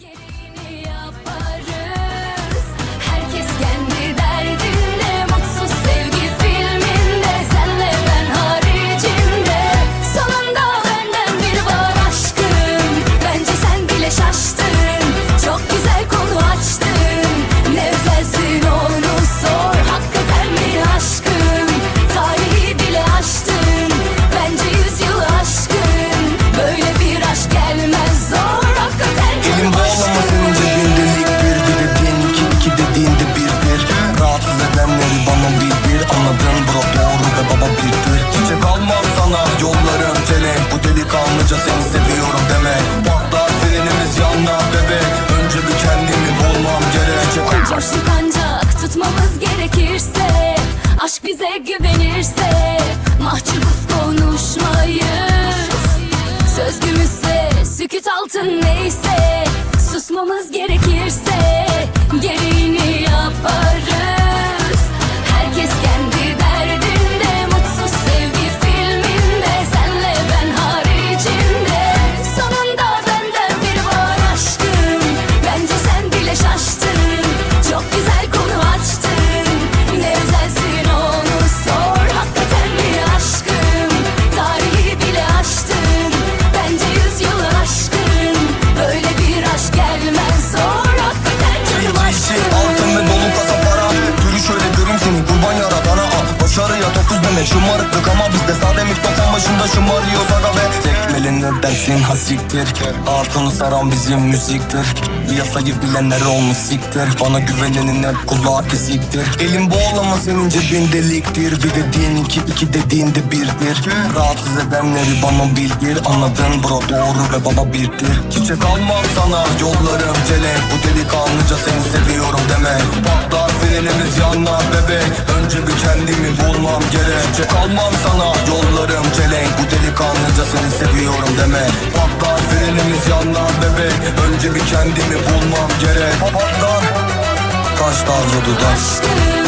Gereğini yaparız. Gerekirse Aşk bize güvenirse Mahcubuz konuşmayız Sözgümüzse süküt altın Başarıya dokuz demek şımarıklık ama bizde sade mikrofon başında şımarıyoruz ne dersin hasiktir. Altını saran bizim müziktir. Yasayı bilenler olmuş siktir. Bana güvenenin hep kulağı kesiktir. Elim bağlama senin cebin deliktir. Bir dediğin iki iki dediğinde birdir. Rahatsız edenleri bana bildir. Anladın bro doğru ve baba birdir Çiçek almam sana yollarım çelenk Bu delikanlıca seni seviyorum demek Patlar frenimiz yanlar bebek. Önce bir kendimi bulmam gerek. Çiçek almam sana yollarım çelenk Bu delikanlıca seni seviyorum demek Patlar frenimiz yanlar bebek. Önce bir kendimi bulmam gerek. Patlar. Kaş tarzı dudak